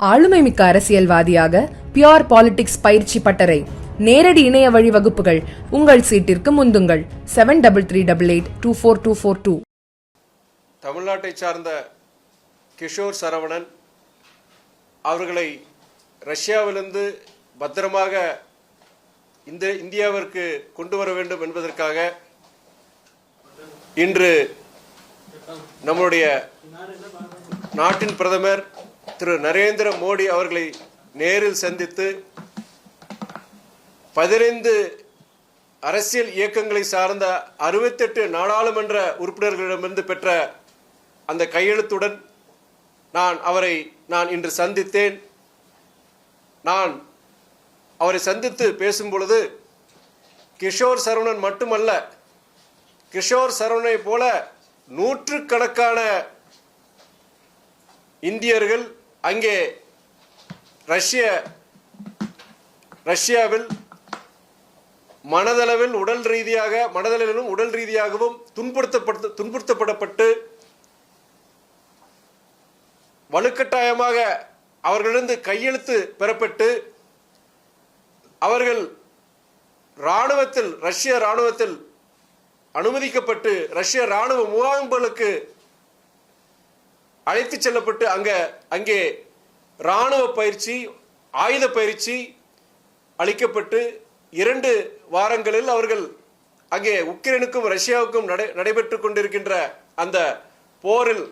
ஆளுமை மிக்க அரசியல்வாதியாக பியோர் பாலிடிக்ஸ் பயிற்சி பட்டறை. நேரடி இணைய வழி வகுப்புகள். உங்கள் சீட்டிற்கு முந்துங்கள். Seven double three double eight two four two four two தமிழ்நாட்டை சார்ந்த கிஷோர் சரவணன் அவர்களை ரஷ்யாவிலிருந்து பத்திரமாக இந்த இந்தியாவிற்கு கொண்டு வர வேண்டும் என்பதற்காக இன்று நம்முடைய நாட்டின் பிரதமர் திரு நரேந்திர மோடி அவர்களை நேரில் சந்தித்து பதினைந்து அரசியல் இயக்கங்களை சார்ந்த அறுபத்தெட்டு நாடாளுமன்ற உறுப்பினர்களிடமிருந்து பெற்ற அந்த கையெழுத்துடன் நான் அவரை நான் இன்று சந்தித்தேன். நான் அவரை சந்தித்து பேசும் பொழுது கிஷோர் சரவணன் மட்டுமல்ல கிஷோர் சரவணனை போல நூற்றுக்கணக்கான இந்தியர்கள் அங்கே ரஷ்ய ரஷ்யாவில் மனதளவில் உடல் ரீதியாக மனதளவிலும் உடல் ரீதியாகவும் துன்புறுத்தப்பட்டு துன்புறுத்தப்படப்பட்டு வலுக்கட்டாயமாக அவர்களிடந்து கையெழுத்து பெறப்பட்டு அவர்கள் இராணுவத்தில் ரஷ்ய இராணுவத்தில் அனுமதிக்கப்பட்டு ரஷ்ய இராணுவ முகாம்களுக்கு அழைத்து செல்லப்பட்டு அங்க அங்கே இராணுவ பயிற்சி ஆயுத பயிற்சி அளிக்கப்பட்டு இரண்டு வாரங்களில் அவர்கள் அங்கே உக்ரைனுக்கும் ரஷ்யாவுக்கும் நடை நடைபெற்று கொண்டிருக்கின்ற அந்த போரில்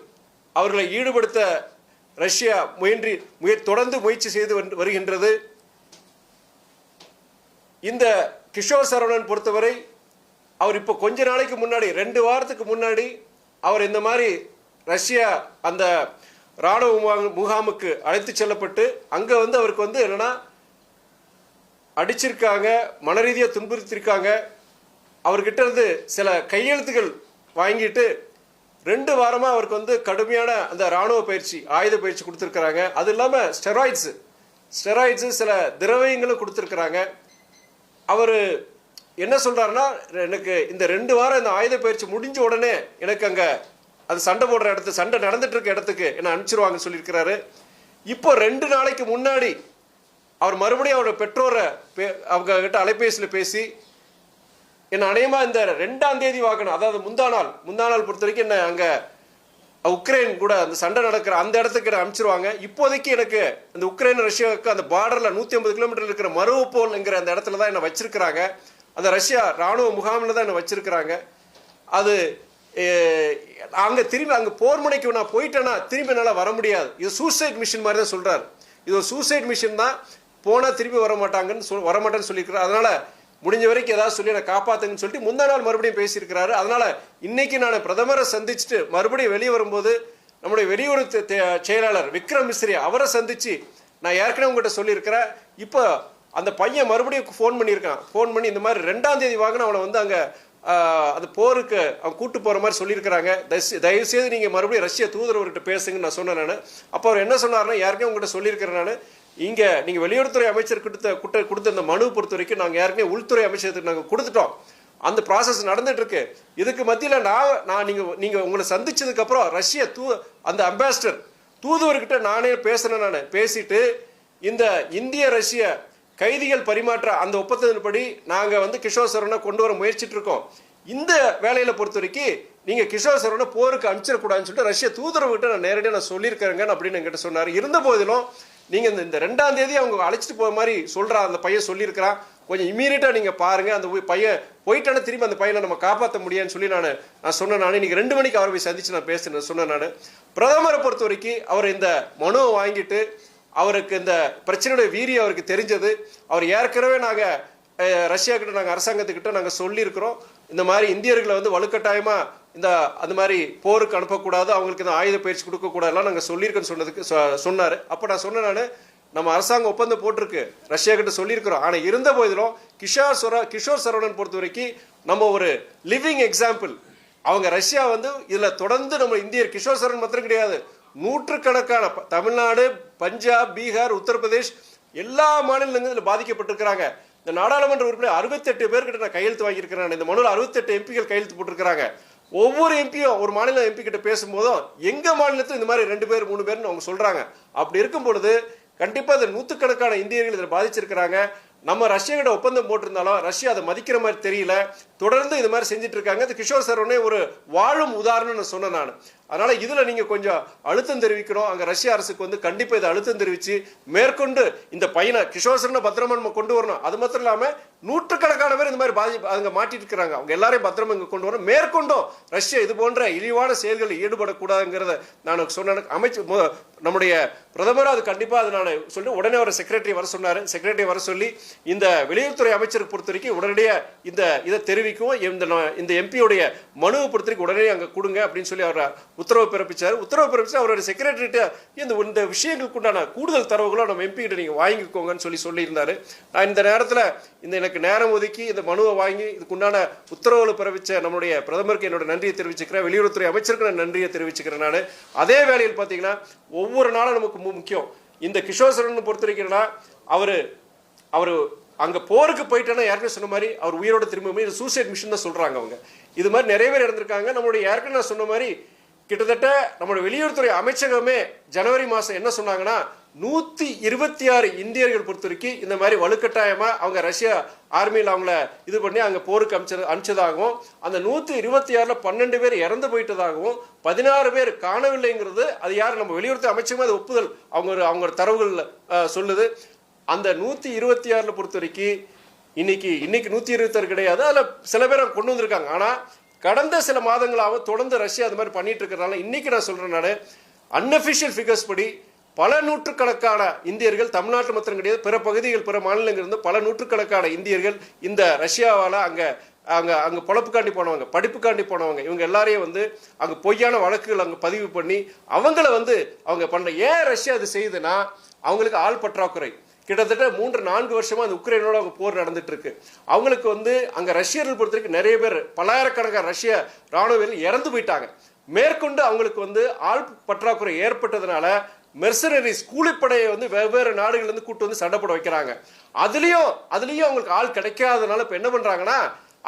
அவர்களை ஈடுபடுத்த ரஷ்யா முயன்றி முய தொடர்ந்து முயற்சி செய்து வந்து வருகின்றது. இந்த கிஷோர் சரவணன் பொறுத்தவரை அவர் இப்போ கொஞ்ச நாளைக்கு முன்னாடி ரெண்டு வாரத்துக்கு முன்னாடி அவர் இந்த மாதிரி ரஷ்யா அந்த ராணுவ முகாமுக்கு அழைத்து செல்லப்பட்டு அங்கே வந்து அவருக்கு வந்து என்னன்னா அடிச்சிருக்காங்க மனரீதியாக துன்புறுத்திருக்காங்க. அவர்கிட்ட இருந்து சில கையெழுத்துகள் வாங்கிட்டு ரெண்டு வாரமாக அவருக்கு வந்து கடுமையான அந்த இராணுவ பயிற்சி ஆயுத பயிற்சி கொடுத்துருக்குறாங்க. அது இல்லாமல் ஸ்டெராய்ட்ஸு ஸ்டெராய்ட்ஸு சில திரவியங்களும் கொடுத்துருக்குறாங்க. அவர் என்ன சொல்கிறாருன்னா எனக்கு இந்த ரெண்டு வாரம் இந்த ஆயுத பயிற்சி முடிஞ்ச உடனே எனக்கு அங்கே அது சண்டை போடுற இடத்து சண்டை நடந்துட்டு இருக்க இடத்துக்கு என்ன அனுப்பிச்சிருவாங்கன்னு சொல்லியிருக்கிறாரு. இப்போ ரெண்டு நாளைக்கு முன்னாடி அவர் மறுபடியும் அவரோட பெற்றோரை பே- அவங்க கிட்ட அலைபேசியில் பேசி என்ன அநேகமா இந்த ரெண்டாம் தேதி வாக்கணும் அதாவது முந்தா நாள் முந்தா நாள் பொறுத்த வரைக்கும் என்ன அங்க உக்ரைன் கூட அந்த சண்டை நடக்கிற அந்த இடத்துக்கு என்ன அனுப்பிச்சிருவாங்க. இப்போதைக்கு எனக்கு அந்த உக்ரைன் ரஷ்யாவுக்கு அந்த பார்டர்ல நூத்தி ஐம்பது கிலோமீட்டர் இருக்கிற மருவப்போல் என்கிற அந்த இடத்துல தான் என்ன வச்சிருக்கிறாங்க. அந்த ரஷ்யா ராணுவ முகாமில் தான் என்ன வச்சிருக்கிறாங்க. அது அங்கே திரும்பி அங்கே போர் முனைக்கு நான் போயிட்டேன்னா திரும்பி என்னால் வர முடியாது. இது சூசைட் மிஷின் மாதிரி தான் சொல்கிறார் இது ஒரு சூசைட் மிஷின் தான். போனால் திரும்பி வர மாட்டாங்கன்னு சொல் வர மாட்டேன்னு சொல்லியிருக்கிறார். அதனால் முடிஞ்ச வரைக்கும் ஏதாவது சொல்லி என்னை காப்பாத்துங்கன்னு சொல்லிட்டு முந்தா நாள் மறுபடியும் பேசியிருக்கிறாரு. அதனால இன்னைக்கு நான் பிரதமரை சந்திச்சுட்டு மறுபடியும் வெளியே வரும்போது நம்முடைய வெளியுறவு செயலாளர் விக்ரம் மிஸ்ரி அவரை சந்திச்சு நான் ஏற்கனவே உங்ககிட்ட சொல்லியிருக்கிறேன். இப்போ அந்த பையன் மறுபடியும் ஃபோன் பண்ணியிருக்கான். ஃபோன் பண்ணி இந்த மாதிரி ரெண்டாம் தேதி வாங்கின அவனை வந்து அங்கே அந்த போருக்கு அவங்க கூட்டு போகிற மாதிரி சொல்லியிருக்கிறாங்க. தயவு- தயவு செய்து நீங்கள் மறுபடியும் ரஷ்ய தூதரவர்கிட்ட பேசுங்கன்னு நான் சொன்னேன் நான். அப்போ அவர் என்ன சொன்னார்னா யாருக்கே உங்கள்கிட்ட சொல்லியிருக்கிறேன் நான். இங்கே நீங்கள் வெளியுறவுத்துறை அமைச்சர் கொடுத்த குட்ட கொடுத்த இந்த மனு பொறுத்த வரைக்கும் நாங்கள் யாருக்குமே உள்துறை அமைச்சருக்கு நாங்கள் கொடுத்துட்டோம். அந்த ப்ராசஸ் நடந்துட்டு இருக்கு இதுக்கு மத்தியில் நான் நான் நீங்கள் நீங்கள் உங்களை சந்திச்சதுக்கப்புறம் ரஷ்ய தூ அந்த அம்பாசிடர் தூதுவர்கிட்ட நானே பேசுகிறேன் நான். பேசிட்டு இந்த இந்திய ரஷ்ய கைதிகள் பரிமாற்ற அந்த ஒப்பந்தத்தின்படி நாங்கள் வந்து கிஷோர் சரவணை கொண்டு வர முயற்சிட்டு இருக்கோம் இந்த வேலையில பொறுத்த வரைக்கும் நீங்க கிஷோர் சரவணை போருக்கு அனுப்பிச்சிடக்கூடாதுன்னு சொல்லிட்டு ரஷ்ய தூதரவுகிட்ட நான் நேரடியாக நான் சொல்லியிருக்கிறேங்க அப்படின்னு என்கிட்ட சொன்னார். இருந்த போதிலும் நீங்க இந்த இந்த ரெண்டாம் தேதி அவங்க அழைச்சிட்டு போகிற மாதிரி சொல்கிறா அந்த பையன் சொல்லியிருக்கிறான் கொஞ்சம் இமீடியட்டா நீங்க பாருங்க அந்த பையன் போயிட்டானே திரும்பி அந்த பையனை நம்ம காப்பாற்ற முடியாதுன்னு சொல்லி நான் நான் சொன்னேன் நான். இன்னைக்கு ரெண்டு மணிக்கு அவரை போய் சந்திச்சு நான் பேசினேன் சொன்னேன் நான். பிரதமரை பொறுத்த வரைக்கும் அவர் இந்த மனுவை வாங்கிட்டு அவருக்கு இந்த பிரச்சனையுடைய வீரியம் அவருக்கு தெரிஞ்சது. அவர் ஏற்கனவே நாங்கள் ரஷ்யா கிட்ட நாங்கள் அரசாங்கத்துக்கிட்ட நாங்கள் சொல்லியிருக்கிறோம். இந்த மாதிரி இந்தியர்களை வந்து வலுக்கட்டாயமாக இந்த அந்த மாதிரி போருக்கு அனுப்பக்கூடாது. அவங்களுக்கு இந்த ஆயுத பயிற்சி கொடுக்கக்கூடாதுலாம் நாங்கள் சொல்லியிருக்கோன்னு சொன்னதுக்கு சொ- அப்போ நான் சொன்னேன் நான் நம்ம அரசாங்கம் ஒப்பந்தம் போட்டிருக்கு. ரஷ்யா கிட்ட சொல்லியிருக்கிறோம். ஆனால் இருந்த போதிலும் கிஷோர் சொர கிஷோர் சரவணன் பொறுத்த வரைக்கும் நம்ம ஒரு லிவிங் எக்ஸாம்பிள் அவங்க ரஷ்யா வந்து இதில் தொடர்ந்து நம்ம இந்தியர் கிஷோர் சரவணன் மாத்திரம் கிடையாது. நூற்றுக்கணக்கான ப- தமிழ்நாடு பஞ்சாப் பீகார் உத்தரப்பிரதேஷ் எல்லா மாநிலங்களும் இதில் பாதிக்கப்பட்டிருக்கிறாங்க. இந்த நாடாளுமன்ற உறுப்பினர் அறுபத்தெட்டு பேர்கிட்ட நான் கையெழுத்து வாங்கியிருக்கிறேன். இந்த மனுவில் அறுபத்தெட்டு எம்பிகள் கையெழுத்து போட்டிருக்கிறாங்க. ஒவ்வொரு எம்பியும் ஒரு மாநில எம்பி கிட்ட பேசும்போதும் எங்கள் மாநிலத்தில் இந்த மாதிரி ரெண்டு பேர் மூணு பேர்னு அவங்க சொல்கிறாங்க அப்படி இருக்கும் பொழுது கண்டிப்பாக இந்த நூற்றுக்கணக்கான இந்தியர்கள் இதில் பாதிச்சிருக்கிறாங்க. நம்ம ரஷ்யா கிட்ட ஒப்பந்தம் போட்டிருந்தாலும் ரஷ்யா அதை மதிக்கிற மாதிரி தெரியல. தொடர்ந்து இது மாதிரி செஞ்சுட்டு இருக்காங்க. இந்த கிஷோர் சரவணே ஒரு வாழும் உதாரணம்னு சொன்னேன் நான். அதனால் இதில் நீங்கள் கொஞ்சம் அழுத்தம் தெரிவிக்கணும். அங்கே ரஷ்ய அரசுக்கு வந்து கண்டிப்பாக இதை அழுத்தம் தெரிவித்து மேற்கொண்டு இந்த பையனை கிஷோசரனை பத்திரமா நம்ம கொண்டு வரணும். அது மாத்திரம் இல்லாமல் நூற்றுக்கணக்கான பேர் இந்த மாதிரி பாதி அங்கே மாட்டிட்டு இருக்கிறாங்க அவங்க எல்லாரையும் பத்திரமா இங்கே கொண்டு வரணும். மேற்கொண்டும் ரஷ்யா இது போன்ற இழிவான செயல்களில் ஈடுபடக்கூடாதுங்கிறத நான் சொன்ன அமைச்சு நம்முடைய பிரதமர் அது கண்டிப்பாக அது நான் சொல்லி உடனே ஒரு செக்ரட்டரி வர சொன்னார். செக்ரட்டரி வர சொல்லி இந்த வெளியுறவுத்துறை அமைச்சருக்கு பொறுத்த வரைக்கும் உடனடியாக இந்த இதை தெரிவிக்கும் இந்த இந்த எம்பியோடைய மனுவை பொறுத்த வரைக்கும் உடனே அங்கே கொடுங்க அப்படின்னு சொல்லி அவர் உத்தரவு பிறப்பிச்சார். உத்தரவு பிறப்பிச்சு அவருடைய செக்ரட்டரிட்ட இந்த இந்த விஷயங்களுக்கு உண்டான கூடுதல் தரவுகளும் நம்ம எம்பி கிட்ட நீங்கள் வாங்கிக்கோங்கன்னு சொல்லி சொல்லியிருந்தாரு. நான் இந்த நேரத்தில் இந்த எனக்கு நேரம் ஒதுக்கி இந்த மனுவை வாங்கி இதுக்குண்டான உத்தரவுகளை பிறப்பிச்ச நம்முடைய பிரதமருக்கு என்னோட நன்றியை தெரிவிச்சுக்கிறேன். வெளியுறவுத்துறை அமைச்சருக்கு நான் நன்றியை தெரிவிச்சுக்கிறேன் நான். அதே வேளையில் பார்த்தீங்கன்னா ஒவ்வொரு நாளும் நமக்கு முக்கியம். இந்த கிஷோர் பொறுத்த வரைக்கும்னா அவர் அவர் அங்கே போருக்கு போயிட்டேன்னா ஏற்கனவே சொன்ன மாதிரி அவர் உயிரோட திரும்ப இது சூசைட் மிஷன் தான் சொல்கிறாங்க அவங்க. இது மாதிரி நிறைய பேர் இறந்துருக்காங்க. நம்மளுடைய ஏற்கனவே நான் சொன்ன மாதிரி கிட்டத்தட்ட நம்மளுடைய வெளியுறவுத்துறை அமைச்சகமே ஜனவரி மாதம் என்ன சொன்னாங்கன்னா நூற்றி இருபத்தி ஆறு இந்தியர்கள் பொறுத்த வரைக்கும் இந்த மாதிரி வலுக்கட்டாயமாக அவங்க ரஷ்யா ஆர்மியில் அவங்கள இது பண்ணி அங்கே போருக்கு அனுப்பிச்சது அனுப்பிச்சதாகவும் அந்த நூற்றி இருபத்தி ஆறில் பன்னெண்டு பேர் இறந்து போயிட்டதாகவும் பதினாறு பேர் காணவில்லைங்கிறது அது யார்? நம்ம வெளியுறவுத்துறை அமைச்சகமே அது ஒப்புதல். அவங்க அவங்க தரவுகள் சொல்லுது. அந்த நூற்றி இருபத்தி ஆறில் பொறுத்த வரைக்கும் இன்னைக்கு இன்னைக்கு நூற்றி இருபத்தாறு கிடையாது. அதில் சில பேர் கொண்டு வந்திருக்காங்க. ஆனால் கடந்த சில மாதங்களாக தொடர்ந்து ரஷ்யா அது மாதிரி பண்ணிட்டு இருக்கிறனால இன்னைக்கு நான் சொல்றேன் நான் ஃபிகர்ஸ் படி பல நூற்றுக்கணக்கான இந்தியர்கள் தமிழ்நாட்டு மாத்திரம் கிடையாது பிற பகுதிகள் பிற மாநிலங்கள் இருந்து பல நூற்றுக்கணக்கான இந்தியர்கள் இந்த ரஷ்யாவால் அங்கே அங்கே அங்கே பொழப்புக்காண்டி போனவங்க படிப்புக்காண்டி போனவங்க இவங்க எல்லாரையும் வந்து அங்கே பொய்யான வழக்குகள் அங்கே பதிவு பண்ணி அவங்கள வந்து அவங்க பண்ண ஏன் ரஷ்யா அது செய்யுதுன்னா அவங்களுக்கு ஆள் பற்றாக்குறை. கிட்டத்தட்ட மூன்று நான்கு வருஷமாக அந்த உக்ரைனோட அவங்க போர் நடந்துட்டு இருக்கு அவங்களுக்கு வந்து அங்கே ரஷ்யர்கள் பொறுத்த வரைக்கும் நிறைய பேர் பல்லாயிரக்கணக்கான ரஷ்ய ராணுவ வீரர்கள் இறந்து போயிட்டாங்க. மேற்கொண்டு அவங்களுக்கு வந்து ஆள் பற்றாக்குறை ஏற்பட்டதுனால மெர்சனரிஸ் கூலிப்படையை வந்து வெவ்வேறு நாடுகள்லேருந்து கூட்டு வந்து சண்டை போட வைக்கிறாங்க. அதுலேயும் அதுலேயும் அவங்களுக்கு ஆள் கிடைக்காதனால இப்போ என்ன பண்ணுறாங்கன்னா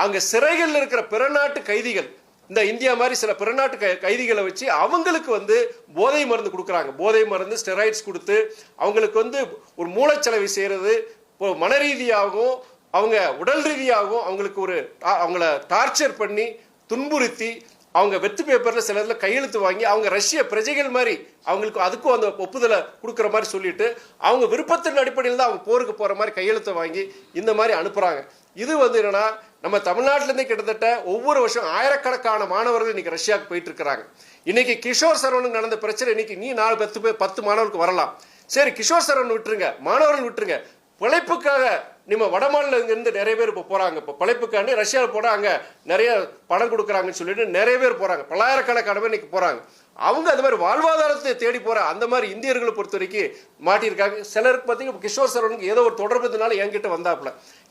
அங்கே சிறைகளில் இருக்கிற பிற நாட்டு கைதிகள் இந்த இந்தியா மாதிரி சில பிறநாட்டு கைதிகளை வச்சு அவங்களுக்கு வந்து போதை மருந்து கொடுக்குறாங்க. போதை மருந்து ஸ்டெராய்ட்ஸ் கொடுத்து அவங்களுக்கு வந்து ஒரு மூளைச்சலவை செய்கிறது இப்போ மன ரீதியாகவும் அவங்க உடல் ரீதியாகவும் அவங்களுக்கு ஒரு டா- அவங்கள டார்ச்சர் பண்ணி துன்புறுத்தி அவங்க வெத்து பேப்பரில் சில இதில் கையெழுத்து வாங்கி அவங்க ரஷ்ய பிரஜைகள் மாதிரி அவங்களுக்கு அதுக்கும் அந்த ஒப்புதலை கொடுக்குற மாதிரி சொல்லிட்டு அவங்க விருப்பத்தின் அடிப்படையில் தான் அவங்க போருக்கு போகிற மாதிரி கையெழுத்தை வாங்கி இந்த மாதிரி அனுப்புகிறாங்க இது வந்து என்னன்னா நம்ம தமிழ்நாட்டிலேருந்து கிட்டத்தட்ட ஒவ்வொரு வருஷம் ஆயிரக்கணக்கான மாணவர்கள் இன்னைக்கு ரஷ்யாவுக்கு போயிட்டு இருக்கிறாங்க இன்னைக்கு கிஷோர் சரவணுக்கு நடந்த பிரச்சனை இன்னைக்கு நீ நாலு பத்து பேர் பத்து மாணவர்களுக்கு வரலாம். சரி கிஷோர் சரவணன் விட்டுருங்க மாணவர்கள் விட்டுருங்க. பிழைப்புக்காக நம்ம வட மாநிலங்கள்ல நிறைய பேர் இப்போ போகிறாங்க இப்போ பிழைப்புக்காண்டி ரஷ்யாவில் போனால் அங்கே நிறைய பணம் கொடுக்குறாங்கன்னு சொல்லிட்டு நிறைய பேர் போகிறாங்க பல்லாயிரக்கணக்கான பேர் இன்னைக்கு போகிறாங்க அவங்க அந்த மாதிரி வாழ்வாதாரத்தை தேடி போகிற அந்த மாதிரி இந்தியர்களை பொறுத்த வரைக்கும் மாட்டியிருக்காங்க. சிலருக்கு பார்த்தீங்கன்னா கிஷோர் சரவனுக்கு ஏதோ ஒரு தொடர்புனால என்கிட்ட வந்தாப்புல.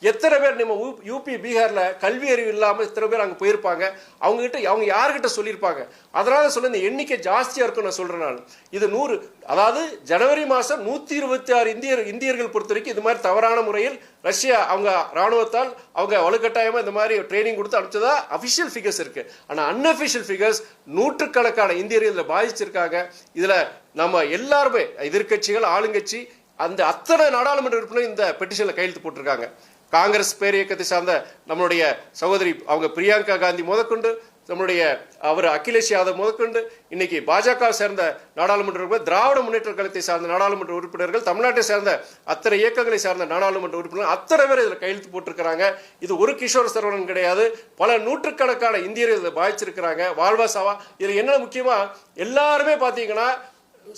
எத்தனை பேர் நம்ம யூபி பீகாரில் கல்வி அறிவு இல்லாமல் எத்தனை பேர் அங்கே போயிருப்பாங்க? அவங்ககிட்ட அவங்க யாருக்கிட்ட சொல்லியிருப்பாங்க? அதனால் சொல்ல இந்த எண்ணிக்கை ஜாஸ்தியாக இருக்கும் நான் சொல்கிறேன் நான். இது நூறு அதாவது ஜனவரி மாதம் நூற்றி இருபத்தி ஆறு இந்தியர் இந்தியர்கள் பொறுத்த வரைக்கும் இது மாதிரி தவறான முறையில் ரஷ்யா அவங்க ராணுவத்தால் அவங்க வலுக்கட்டாயமாக இந்த மாதிரி ட்ரைனிங் கொடுத்து அனுப்பிச்சதா அஃபிஷியல் ஃபிகர்ஸ் இருக்குது ஆனால் அன்அஃபிஷியல் ஃபிகர்ஸ் நூற்றுக்கணக்கான இந்தியர்கள் இதில் பாதிச்சிருக்காங்க. இதில் நம்ம எல்லாருமே எதிர்க்கட்சிகள் ஆளுங்கட்சி அந்த அத்தனை நாடாளுமன்ற உறுப்பினர் இந்த பெட்டிஷனில் கையெழுத்து போட்டிருக்காங்க. காங்கிரஸ் பேர் இயக்கத்தை சார்ந்த நம்மளுடைய சகோதரி அவங்க பிரியங்கா காந்தி முதற்கொண்டு நம்மளுடைய அவர் அகிலேஷ் யாதவ் முதற்கொண்டு இன்னைக்கு பாஜக சேர்ந்த நாடாளுமன்ற உறுப்பினர் திராவிட முன்னேற்ற கழகத்தை சார்ந்த நாடாளுமன்ற உறுப்பினர்கள் தமிழ்நாட்டை சேர்ந்த அத்தனை இயக்கங்களை சார்ந்த நாடாளுமன்ற உறுப்பினர்கள் அத்தனை பேர் இதில் கையெழுத்து போட்டிருக்கிறாங்க. இது ஒரு கிஷோர் சரவணன் கிடையாது. பல நூற்றுக்கணக்கான இந்தியர்கள் இதில் பாதிச்சிருக்கிறாங்க வாழ்வா சாவா. இதில் என்ன முக்கியமா? எல்லாருமே பார்த்தீங்கன்னா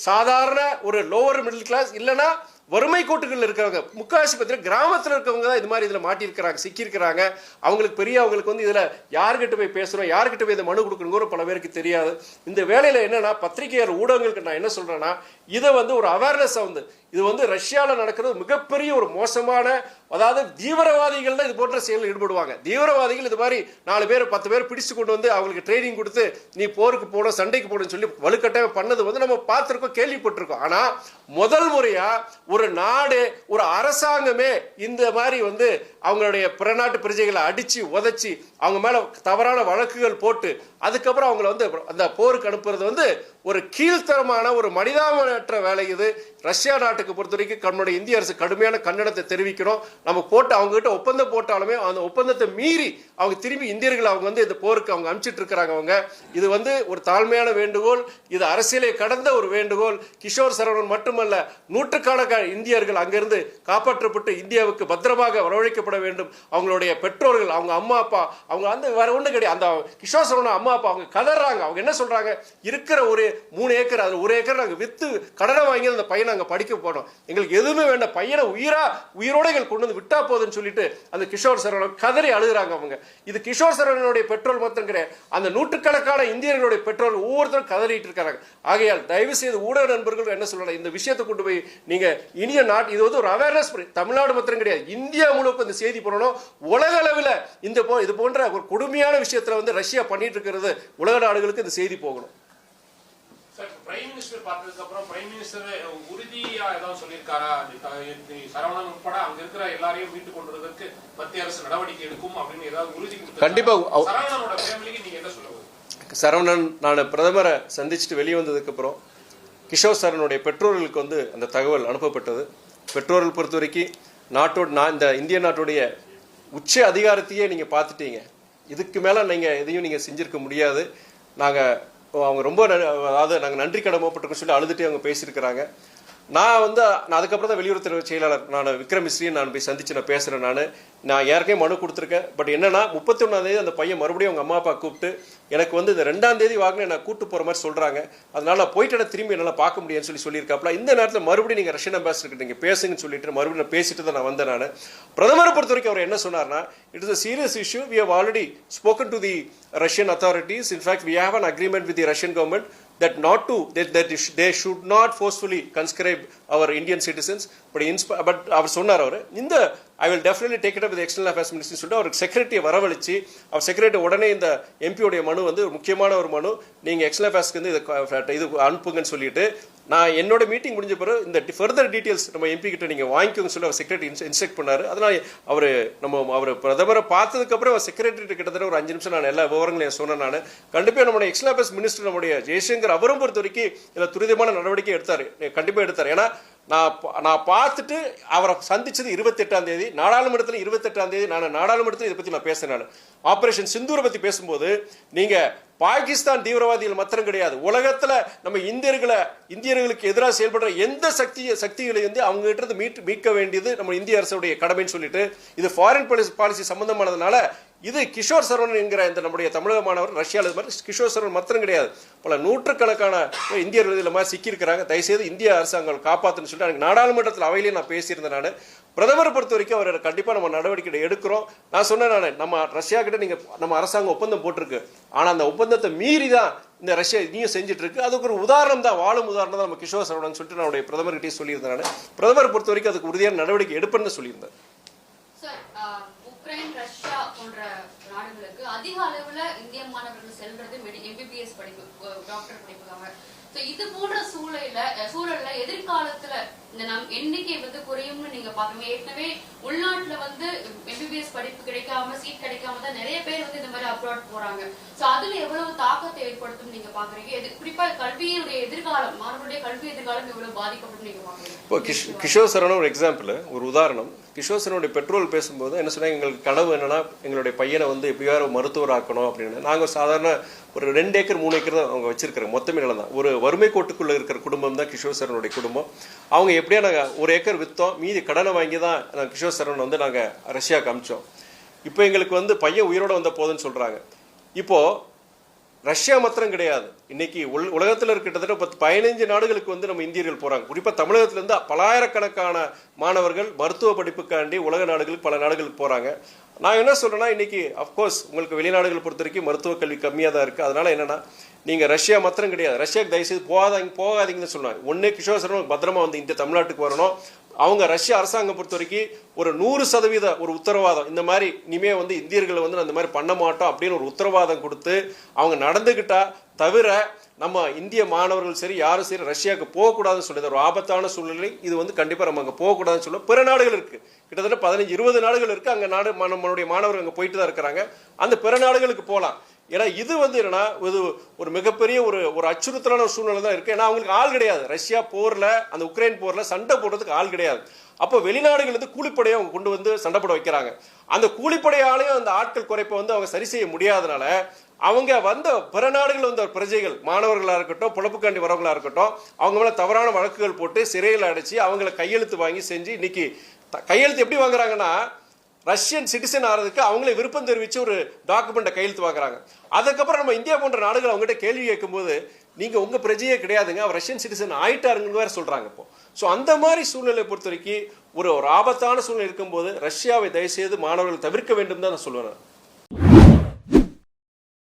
சாதாரண ஒரு லோவர் மிடில் கிளாஸ் இல்லைன்னா வறுமை கோட்டுகளில் இருக்கிறவங்க முக்காவாசி பார்த்தீங்கன்னா கிராமத்தில் இருக்கவங்க தான் இது மாதிரி இதில் மாட்டியிருக்கிறாங்க சிக்கியிருக்கிறாங்க. அவங்களுக்கு பெரிய அவங்களுக்கு வந்து இதில் யார்கிட்ட போய் பேசுகிறோம் யார்கிட்ட போய் இதை மனு கொடுக்கணுங்கிற பல பேருக்கு தெரியாது. இந்த வேலையில் என்னென்னா பத்திரிகையாளர் ஊடகங்களுக்கு நான் என்ன சொல்கிறேன்னா இதை வந்து ஒரு அவேர்னஸை வந்து இது வந்து ரஷ்யாவில் நடக்கிறது மிகப்பெரிய ஒரு மோசமான அதாவது தீவிரவாதிகள் தான் இது போன்ற செயலில் ஈடுபடுவாங்க. தீவிரவாதிகள் இது மாதிரி நாலு பேர் பத்து பேர் பிடிச்சு கொண்டு வந்து அவங்களுக்கு ட்ரைனிங் கொடுத்து நீ போருக்கு போகணும் சண்டைக்கு போகணும்னு சொல்லி வலுக்கட்டாயம் பண்ணது வந்து நம்ம பார்த்துருக்கோம் கேள்விப்பட்டிருக்கோம். ஆனால் முதல் முறையாக ஒரு நாடு ஒரு அரசாங்கமே இந்த மாதிரி வந்து அவங்களுடைய பிறநாட்டு பிரஜைகளை அடித்து உதச்சி அவங்க மேலே தவறான வழக்குகள் போட்டு அதுக்கப்புறம் அவங்கள வந்து அந்த போருக்கு அனுப்புறது வந்து ஒரு கீழ்த்தரமான ஒரு மனிதாபமற்ற வேலை இது. ரஷ்யா நாட்டுக்கு பொறுத்த வரைக்கும் நம்மளுடைய இந்திய அரசு கடுமையான கண்டனத்தை தெரிவிக்கிறோம் நம்ம போட்டு அவங்க கிட்ட ஒப்பந்தம் போட்டாலுமே அந்த ஒப்பந்தத்தை மீறி அவங்க திரும்பி இந்தியர்கள் அவங்க வந்து இந்த போருக்கு அவங்க அனுப்பிச்சிட்டு இருக்கிறாங்க அவங்க. இது வந்து ஒரு தாழ்மையான வேண்டுகோள். இது அரசியலை கடந்த ஒரு வேண்டுகோள். கிஷோர் சரவணன் மட்டுமல்ல நூற்றுக்கணக்கான இந்தியர்கள் அங்கிருந்து காப்பாற்றப்பட்டு இந்தியாவுக்கு பத்திரமாக வரவழைக்கப்பட வேண்டும். அவங்களுடைய பெற்றோர்கள் அவங்க அம்மா அப்பா அவங்க அந்த வேற ஒன்றும் கிடையாது. அந்த கிஷோர் சரவணன் அம்மா அப்பா அவங்க கதறாங்க. அவங்க என்ன சொல்றாங்க? இருக்கிற ஒரு மூணு ஏக்கர் அது ஒரு ஏக்கர் நாங்கள் வித்து கடனை வாங்கி அந்த பையனை அங்க படிக்க போனோம் எங்களுக்கு எதுவுமே வேண்டாம். பையனை உயிரா உயிரோட எங்களுக்கு கொண்டு வந்து விட்டா போதுன்னு சொல்லிட்டு அந்த கிஷோர் சரவணன் கதறி அழுகுறாங்க அவங்க. இது கிஷோர் சரவணனுடைய பெற்றோர் மாத்திரம் கிடையாது அந்த நூற்றுக்கணக்கான இந்தியர்களுடைய பெற்றோர் ஒவ்வொருத்தரும் கதறிட்டு இருக்காங்க. ஆகையால் தயவு செய்து ஊடக நண்பர்கள் என்ன சொல்லலாம்? இந்த விஷயத்தை கொண்டு போய் நீங்க இனிய நாட்டு இது வந்து ஒரு அவேர்னஸ் தமிழ்நாடு மாத்திரம் கிடையாது. இந்தியா முழுக்க இந்த செய்தி போனோம் உலக அளவில் இந்த இது போன்ற ஒரு கொடுமையான விஷயத்துல வந்து ரஷ்யா பண்ணிட்டு இருக்கிறது உலக நாடுகளுக்கு இந்த செய்தி போகணும். சார் பிரைம் மினிஸ்டர் பார்த்ததுக்கு அப்புறம் பிரைம் மினிஸ்டர் உறுதியா ஏதாவது சொல்லியிருக்காரா சரவணன் உட்பட அங்க இருக்கிற எல்லாரையும் மீட்டு கொண்டு மத்திய அரசு நடவடிக்கை எடுக்கும் அப்படின்னு ஏதாவது உறுதி? கண்டிப்பா. சரவணனோட ஃபேமிலிக்கு நீங்க என்ன சொல்லுவது சரவணன் நான் பிரதமரை சந்திச்சுட்டு வெளியே வந்ததுக்கு அப்புறம் கிஷோர் சரவனுடைய பெற்றோர்களுக்கு வந்து அந்த தகவல் அனுப்பப்பட்டது பெற்றோர்கள் பொறுத்த வரைக்கும் நாட்டோட நான் இந்த இந்திய நாட்டுடைய உச்ச அதிகாரத்தையே நீங்க பார்த்துட்டீங்க இதுக்கு மேல நீங்க எதையும் நீங்க செஞ்சிருக்க முடியாது நாங்க அவங்க ரொம்ப அதாவது நாங்கள் நன்றி கடமைப்பட்டிருக்கோம் சொல்லி அழுதுட்டு அவங்க பேசியிருக்கிறாங்க. நான் வந்து நான் அதுக்கப்புறம் தான் வெளியுறவுத்துறை செயலாளர். நான் விக்ரம் நான் போய் சந்திச்சு நான் பேசுகிறேன் நான். நான் ஏற்கனவே மனு கொடுத்துருக்கேன். பட் என்னன்னா முப்பத்தி அந்த பையன் மறுபடியும் அவங்க அம்மா அப்பா கூப்பிட்டு எனக்கு வந்து இந்த ரெண்டாம் தேதி வாங்கின நான் கூட்டு போகிற மாதிரி சொல்கிறாங்க அதனால நான் போயிட்டு திரும்பி என்னால் பார்க்க முடியும்னு சொல்லி சொல்லியிருக்காப்ல இந்த நேரத்தில் மறுபடியும் நீங்கள் ரஷ்யன் அம்பாசிடர் நீங்கள் பேசுங்கன்னு சொல்லிட்டு மறுபடியும் நான் பேசிட்டு தான் நான் வந்தேன் நான். பிரதமரை பொறுத்த வரைக்கும் அவர் என்ன சொன்னார்னா it is serious issue we have already spoken to the Russian authorities in fact we have an agreement with the Russian government that not to that, that they should not forcefully conscribe our indian citizens. But insp- but அவர் சொன்னார் அவர் இந்த I will definitely take it up with external affairs minister சொல்லிட்டு அவர் செக்ரட்டரியை வரவழைச்சு அவர் secretary உடனே இந்த எம்பியோடைய மனு வந்து ஒரு முக்கியமான ஒரு மனு நீங்க எக்ஸ்டர்னல் அஃபேர்ஸ்க்கு வந்து இதை இது அனுப்புங்கன்னு சொல்லிட்டு நான் என்னோட மீட்டிங் முடிஞ்ச பிறகு இந்த ஃபர்தர் டீட்டெயில்ஸ் நம்ம எம்பி கிட்ட நீங்கள் வாங்கிக்கோங்க சொல்லி அவர் செக்ரட்டரி இன்ஸ்ட்ரக்ட் பண்ணார். அதனால் அவர் நம்ம அவர் பிரதமரை பார்த்ததுக்கப்புறம் அவர் செக்ரட்டரி கிட்டத்தட்ட ஒரு அஞ்சு நிமிஷம் நான் எல்லா விவரங்களையும் சொன்னேன் நான். கண்டிப்பாக நம்முடைய எக்ஸ்லாபஸ் மினிஸ்டர் நம்முடைய ஜெய்சங்கர் அவரும் பொறுத்த வரைக்கும் இதில் துரிதமான நடவடிக்கை எடுத்தார். கண்டிப்பாக எடுத்தார். ஏன்னா நான் நான் பார்த்துட்டு அவரை சந்திச்சது இருபத்தெட்டாம் தேதி நாடாளுமன்றத்தில் இருபத்தெட்டாம் தேதி நான் நாடாளுமன்றத்தில் இதை பற்றி நான் பேசுறேன் நான். ஆப்ரேஷன் சிந்தூரை பற்றி பேசும்போது நீங்கள் பாகிஸ்தான் தீவிரவாதிகள் மாத்திரம் கிடையாது. உலகத்தில் நம்ம இந்தியர்களை இந்தியர்களுக்கு எதிராக செயல்படுற எந்த சக்தி சக்திகளை வந்து அவங்ககிட்ட மீட் இருந்து மீட்க வேண்டியது நம்ம இந்திய அரசுடைய கடமைன்னு சொல்லிட்டு இது ஃபாரின் பாலிசி பாலிசி சம்பந்தமானதுனால இது கிஷோர் சரவணன் என்கிற இந்த நம்முடைய தமிழக மாணவர் ரஷ்யாவில் இது மாதிரி கிஷோர் சரவணன் மாத்திரம் கிடையாது. பல நூற்றுக்கணக்கான இந்தியர்கள் இதில் மாதிரி சிக்கியிருக்கிறாங்க. தயவுசெய்து இந்திய அரசாங்கம் காப்பாற்றுன்னு சொல்லிட்டு எனக்கு நாடாளுமன்றத்தில் அவையிலே நான் பேசியிருந்தேன் நான். பிரதமரை பொறுத்த வரைக்கும் அவர் கண்டிப்பாக நம்ம நடவடிக்கை எடுக்கிறோம். நான் சொன்னேன் நான் நம்ம ரஷ்யா கிட்ட நீங்கள் நம்ம அரசாங்கம் ஒப்பந்தம் போட்டிருக்கு. ஆனால் அந்த ஒப்பந்தத்தை மீறி தான் இந்த ரஷ்யா இனியும் செஞ்சுட்டு இருக்கு அதுக்கு ஒரு உதாரணம் தான் வாழும் உதாரணம் தான் நம்ம கிஷோர் சரவணன் சொல்லிட்டு நான் பிரதமர்கிட்டையும் சொல்லியிருந்தேன் நான். பிரதமரை பொறுத்த வரைக்கும் அதுக்கு உறுதியான நடவடிக்கை எடுப்பேன்னு சொல்லியிருந்தேன் சார் ஆஹ், உக்ரைன் ரஷ்யா போன்ற நாடுகளுக்கு அதிக அளவுல இந்திய மாணவர்கள் செல்றது எம்பிபிஎஸ் படிப்பு டாக்டர் படிப்புக்காக. இது போன்ற சூழல சூழல்ல எதிர்காலத்துல இந்த நம் எண்ணிக்கை வந்து குறையும்னு நீங்க பாக்குறீங்க ஏற்கனவே உள்நாட்டுல வந்து எம்பிபிஎஸ் படிப்பு கிடைக்காம சீட் கிடைக்காம தான் நிறைய பேர் வந்து இந்த மாதிரி அப்ராட் போறாங்க. சோ அதுல எவ்வளவு தாக்கத்தை ஏற்படுத்தும் நீங்க பாக்குறீங்க எது குறிப்பா கல்வியினுடைய எதிர்காலம் மாணவருடைய கல்வி எதிர்காலம் எவ்வளவு பாதிக்கப்படும் நீங்க இப்போ பாக்குறீங்க கிஷோர் சரவணன் ஒரு எக்ஸாம்பிள் ஒரு உதாரணம். கிஷோர் பெட்ரோல் பேசும்போது என்ன சொன்னாங்க எங்களுக்கு கனவு என்னன்னா எங்களுடைய பையனை வந்து எப்படியாவது மருத்துவர் ஆக்கணும் அப்படின்னு. நாங்கள் சாதாரண ஒரு ரெண்டு ஏக்கர் மூணு ஏக்கர் தான் அவங்க வச்சிருக்கிற மொத்தமே நிலம் தான். ஒரு வறுமை கோட்டுக்குள்ளே இருக்கிற குடும்பம் தான் கிஷோர் சரனுடைய குடும்பம். அவங்க எப்படியா நாங்கள் ஒரு ஏக்கர் விற்றோம் மீதி கடனை வாங்கி தான் நாங்கள் கிஷோர் சரவன் வந்து நாங்கள் ரஷ்யாவுக்கு அமிச்சோம் இப்போ எங்களுக்கு வந்து பையன் உயிரோட வந்த போதுன்னு சொல்கிறாங்க இப்போது ரஷ்யா மாத்திரம் கிடையாது. இன்னைக்கு உல் உலகத்தில் கிட்டத்தட்ட பத்து பதினைஞ்சு நாடுகளுக்கு வந்து நம்ம இந்தியர்கள் போகிறாங்க குறிப்பாக தமிழகத்திலேருந்து பலாயிரக்கணக்கான மாணவர்கள் மருத்துவ படிப்புக்காண்டி உலக நாடுகளுக்கு பல நாடுகளுக்கு போகிறாங்க நான் என்ன சொல்கிறேன்னா இன்றைக்கி அஃப்கோர்ஸ் உங்களுக்கு வெளிநாடுகள் பொறுத்த வரைக்கும் மருத்துவ கல்வி கம்மியாக தான் இருக்குது அதனால் என்னென்னா நீங்கள் ரஷ்யா மாத்திரம் கிடையாது. ரஷ்யாவுக்கு தயவுசெய்து போகாதீங்க போகாதீங்கன்னு சொன்னாங்க ஒன்றே கிஷோர் சர்மா பத்திரமா வந்து இந்த தமிழ்நாட்டுக்கு வரணும். அவங்க ரஷ்ய அரசாங்கம் பொறுத்த வரைக்கும் ஒரு நூறு சதவீத ஒரு உத்தரவாதம். இந்த மாதிரி இனிமே வந்து இந்தியர்களை வந்து அந்த மாதிரி பண்ண மாட்டோம் அப்படின்னு ஒரு உத்தரவாதம் கொடுத்து அவங்க நடந்துக்கிட்டா தவிர நம்ம இந்திய மாணவர்கள் சரி யாரும் சரி ரஷ்யாவுக்கு போகக்கூடாதுன்னு சொல்லி ஒரு ஆபத்தான சூழ்நிலை. இது வந்து கண்டிப்பாக நம்ம அங்கே போகக்கூடாதுன்னு சொல்ல பிற நாடுகள் இருக்கு. கிட்டத்தட்ட பதினஞ்சு இருபது நாடுகள் இருக்கு. அங்கே நாடு நம்மளுடைய மாணவர்கள் அங்கே போயிட்டு தான் இருக்கிறாங்க. அந்த பிற நாடுகளுக்கு போகலாம் ஏன்னா இது வந்து என்னன்னா இது ஒரு மிகப்பெரிய ஒரு ஒரு அச்சுறுத்தலான ஒரு சூழ்நிலை தான் இருக்கு. ஏன்னா அவங்களுக்கு ஆள் கிடையாது. ரஷ்யா போர்ல அந்த உக்ரைன் போர்ல சண்டை போடுறதுக்கு ஆள் கிடையாது. அப்போ வெளிநாடுகளுக்கு கூலிப்படையை அவங்க கொண்டு வந்து சண்டை போட வைக்கிறாங்க. அந்த கூலிப்படையாலையும் அந்த ஆட்கள் குறைப்பை வந்து அவங்க சரி செய்ய முடியாதனால அவங்க வந்த பிற நாடுகள் வந்த பிரஜைகள் மாணவர்களாக இருக்கட்டும் புழப்புக்காண்டி வரவங்களாக இருக்கட்டும் அவங்க மேலே தவறான வழக்குகள் போட்டு சிறையில் அடைச்சி அவங்கள கையெழுத்து வாங்கி செஞ்சு இன்னைக்கு த- கையெழுத்து எப்படி வாங்குறாங்கன்னா ரஷ்யன் சிட்டிசன் ஆகிறதுக்கு அவங்களே விருப்பம் தெரிவித்து ஒரு டாக்குமெண்ட்டை கையெழுத்து பார்க்குறாங்க. அதுக்கப்புறம் நம்ம இந்தியா போன்ற நாடுகள் அவங்ககிட்ட கேள்வி கேட்கும்போது நீங்கள் உங்கள் பிரஜையே கிடையாதுங்க அவர் ரஷ்யன் சிட்டிசன் ஆயிட்டாருங்கன்னு வேறு சொல்கிறாங்க இப்போ. ஸோ அந்த மாதிரி சூழ்நிலையை பொறுத்த வரைக்கும் ஒரு ஒரு ஆபத்தான சூழ்நிலை இருக்கும்போது ரஷ்யாவை தயவுசெய்து மாணவர்கள் தவிர்க்க வேண்டும் தான் நான் சொல்லுவேன்.